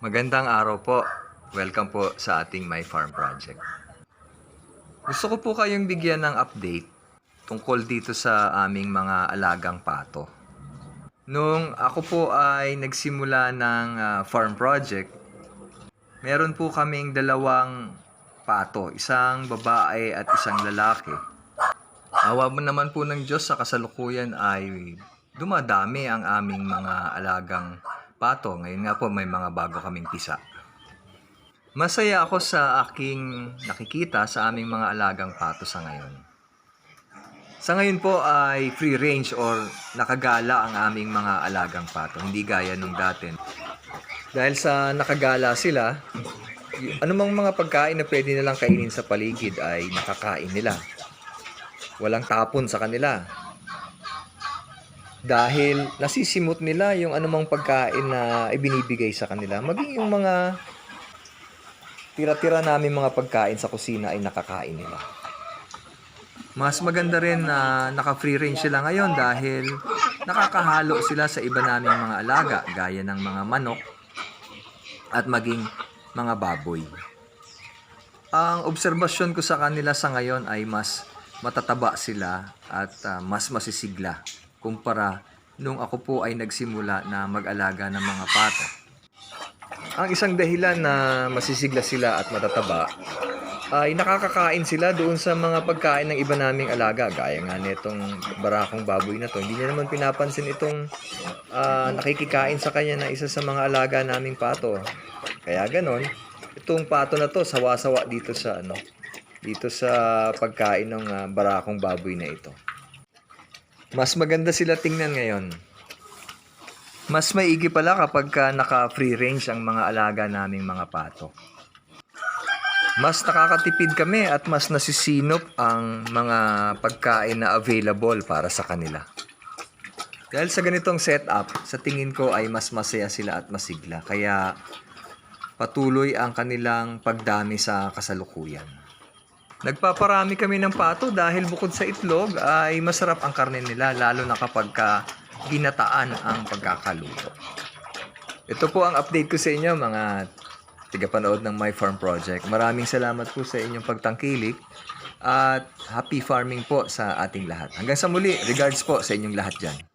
Magandang araw po. Welcome po sa ating My Farm Project. Gusto ko po kayong bigyan ng update tungkol dito sa aming mga alagang pato. Nung ako po ay nagsimula ng ah, farm project, meron po kaming dalawang pato, isang babae at isang lalaki. Awa mo naman po ng Diyos sa kasalukuyan ay dumadami ang aming mga alagang. Ngayon nga po may mga bago kaming pisa. Masaya ako sa aking nakikita sa aming mga alagang pato sa ngayon. Sa ngayon po ay free range or nakagala ang aming mga alagang pato. Hindi gaya nung dati. Dahil sa nakagala sila, anumang mga pagkain na pwede nilang kainin sa paligid ay nakakain nila. Walang tapon sa kanila. Dahil nasisimot nila yung anumang pagkain na ibinibigay sa kanila. Maging yung mga tira-tira namin mga pagkain sa kusina ay nakakain nila. Mas maganda rin na naka-free range sila ngayon dahil nakakahalo sila sa iba naming mga alaga gaya ng mga manok at maging mga baboy. Ang obserbasyon ko sa kanila sa ngayon ay mas matataba sila at ah, mas masisigla kumpara nung ako po ay nagsimula na mag-alaga ng mga pato. Ang isang dahilan na masisigla sila at matataba ay nakakakain sila doon sa mga pagkain ng iba naming alaga. Gaya nga nitong barakong baboy na to. Hindi niya naman pinapansin itong ah, nakikikain sa kanya na isa sa mga alaga naming pato. Kaya ganon, itong pato na to sawa-sawa dito sa ano, dito sa pagkain ng ah, barakong baboy na ito. Mas maganda sila tingnan ngayon. Mas maigi pala kapag ka naka-free range ang mga alaga naming mga pato. Mas nakakatipid kami at mas nasisinop ang mga pagkain na available para sa kanila. Dahil sa ganitong setup, sa tingin ko ay mas masaya sila at masigla. Kaya patuloy ang kanilang pagdami sa kasalukuyan. Nagpaparami kami ng pato dahil bukod sa itlog ay masarap ang karne nila lalo na kapag ka ginataan ang pagkakaluto. Ito po ang update ko sa inyo mga tigapanood ng My Farm Project. Maraming salamat po sa inyong pagtangkilik at happy farming po sa ating lahat. Hanggang sa muli, regards po sa inyong lahat dyan.